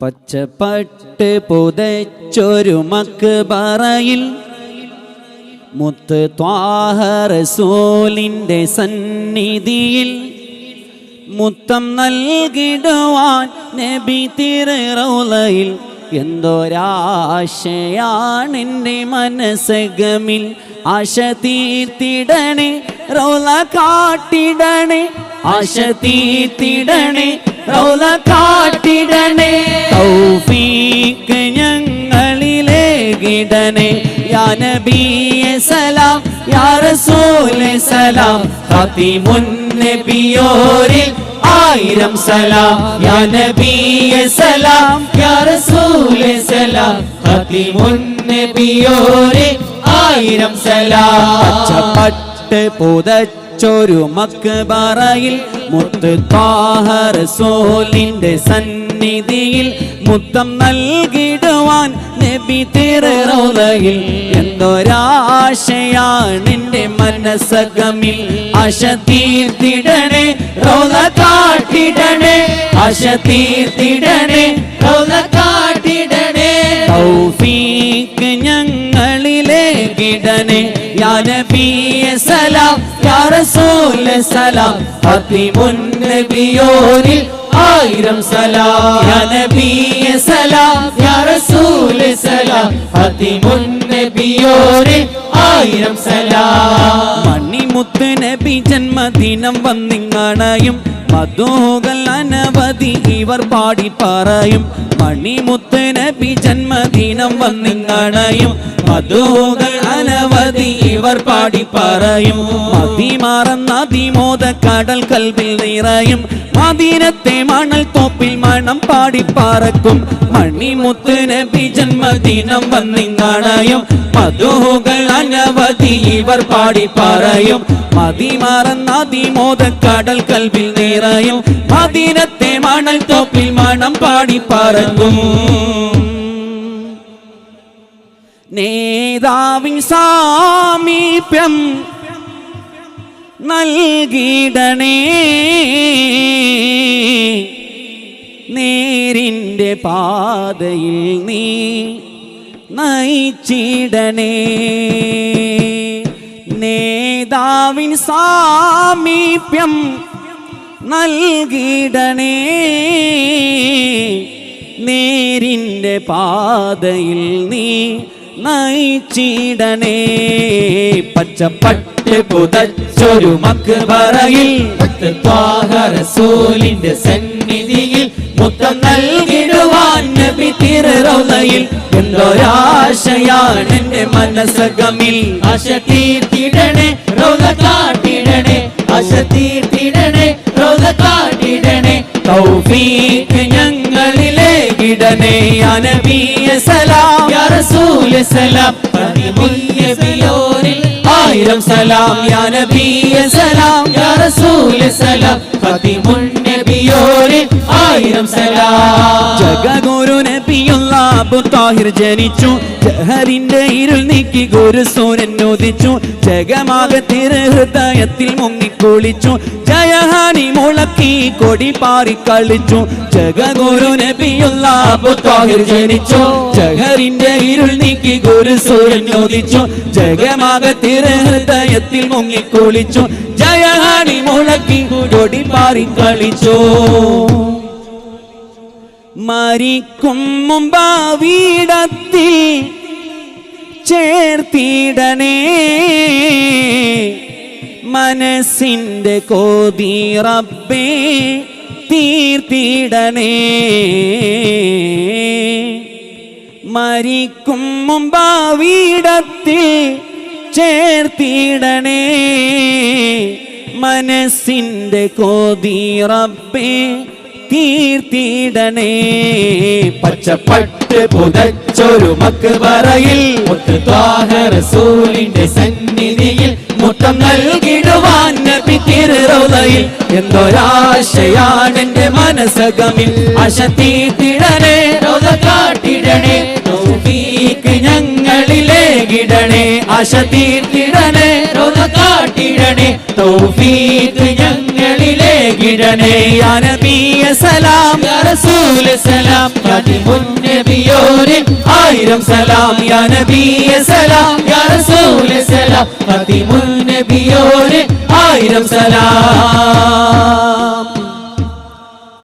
പച്ചപ്പട്ട് പുതച്ചൊരു മക്ക് പറയിൽ മുത്ത് ത്വാഹറസൂലിന്റെ സന്നിധിയിൽ മുത്തം നൽകിടുവാൻ നബി തിരറൗലയിൽ എന്തോരാശയാണെന്റെ മനസ്സകമിൽ ആശ തീർത്തിടണേ റൗല കാട്ടിടണേ ആശ തീർത്തിടണേ. റൗല കാട്ടിടണേ തൗഫീക്ക് ഞങ്ങളിലേകിടണേ യാ നബിയെ സലാം യാ റസൂലെ സലാം ഖാതിമുൻ നബിയോരിൽ ആയിരം സലാം. യാ നബിയെ സലാം യാ റസൂലെ സലാം ഖാതിമുൻ നബിയോരിൽ ആയിരം സലാം. പച്ചപ്പട്ട് പുതച്ചൊരു മക്ബറയിൽ മുത്ത് താഹറസൂലിന്റെ സന്നിധിയിൽ മുത്തം നൽകിടുവാൻ നബി തിരയിൽ എന്തൊരാശയാണ് എന്റെ മനസ്സകമിൽ? ആശ റോല കാട്ടിടണേ. ആശ തീർത്തിടണേ റോല കാട്ടിടണേ. തൗഫീക്ക് ഞങ്ങളിലെ കിടനെ സലാം ഫത്തിമുൻ നബിയോരിൽ ആയിരം സലാം. യാ സലാം യാ റസൂലെ സലാം. ആയിരം സലാം. മണിമുത്ത് നബി ജന്മദിനം വന്നിങ്ങണയും മധുകൾ അനവധി ഇവർ പാടി പറയും മണിമുത്ത് നബി ജന്മദിനം വന്നിങ്ങണയും മധുകൾ അനവധി ഇവർ പാടി പറയും. മതി മാറുന്ന അതിമോദ കടൽ കൽവിൽ നിറയും. മദീനത്തെ മണൽ തോപ്പിൽ മണം പാടി പറക്കും. മണിമുത്ത് നബി ജന്മദിനം വന്നിങ്ങണയും മധുഹുകൾ അനവധി ഇവർ പാടി പറയും. മതിമാറന്ന അതിമോദ കടൽ കൽവിൽ നിറയും. മദീനത്തെ മണൽ തോപ്പിൽ മണം പാടി പറക്കും. നേതാവിൻ സാമീപ്യം നൽകിടണേ. നേരിന്റെ പാതയിൽ നീ നയിച്ചിടണേ. നേതാവിൻ സാമീപ്യം നൽകിടണേ. നേരിന്റെ പാതയിൽ നീ നയിച്ചിടണേ പച്ചപ്പട്ട് പുതച്ചൊരു മക്ബറയിൽ സൂലിന്റെ സന്നിധിയിൽ മുത്തം നൽകിടുവാൻ നബി തിരുറയിൽ എന്തൊരാശയാണ് എന്റെ മനസ്സകമിൽ. ആശ തീർത്തിടണേ റൗല കാട്ടിടണേ ആശ തീർത്തിടണേ റൗല കാട്ടിടണേ. തൗഫീഖ് ഞങ്ങളിലെ അനബി സലാം. നബിയോരിൽ ആയിരം സലാം. യാ നബിയ സലാം യാ റസൂലെ സലാം. ഫതിമുൻ നബിയോരിൽ ആയിരം സലാം. ജഗഗുരു നബിയുള്ള അബു താഹിർ ജനിച്ചു. ജഹറിന്റെ ഇരുൾ നീക്കി ഗുരു സൂര്യൻ ഉദിച്ചു. ജഗമാകെ തിരു ഹൃദയത്തിൽ മുങ്ങിക്കുളിച്ചു. ജയഹാനി മുളക്കി കൊടി പാറി കളിച്ചു. ജഗഗുരു നബിയുള്ള അബു താഹിർ ജനിച്ചു. ജഹറിന്റെ ഗുരു സൂര്യൻ ചോദിച്ചു ജഗമാക തിരഹൃദയത്തിൽ മുങ്ങിക്കൊളിച്ചു ജയഹാനി മുളക്കി കൊടി പാറി കളിച്ചു. മരിക്കും മുമ്പാവീടത്തിൽ ചേർത്തിടനേ മനസ്സിന്റെ കോതി റബ്ബേ തീർത്തിടണേ. മരിക്കും മുമ്പാവീടത്തിൽ ചേർത്തിടണേ. മനസ്സിന്റെ കോതി റബ്ബേ തീർത്തിടണേ. പച്ചപ്പട്ട് പുതച്ചൊരു മക്ബറയിൽ റസൂലിന്റെ സന്നിധിയിൽ മുത്തം നൽകിടുവാൻ നബി എന്റെ മനസ്സകമിൽ. അശ തീർത്തിടണേ കാട്ടിടണേ. ഞങ്ങളിലെ അശതീർത്തിടണേ തീർത്തിടണേ റൗല കാട്ടിടണേ തൗഫീഖ് ഞങ്ങളിലെ കിടണേ. തീടണേ യാ നബിയ സലാം യാ റസൂൽ സലാം യാ നബിയോരെ ആയിരം സലാം. യാ നബിയ സലാം യാ റസൂൽ സലാം നബിയോരെ ആയിരം സലാം.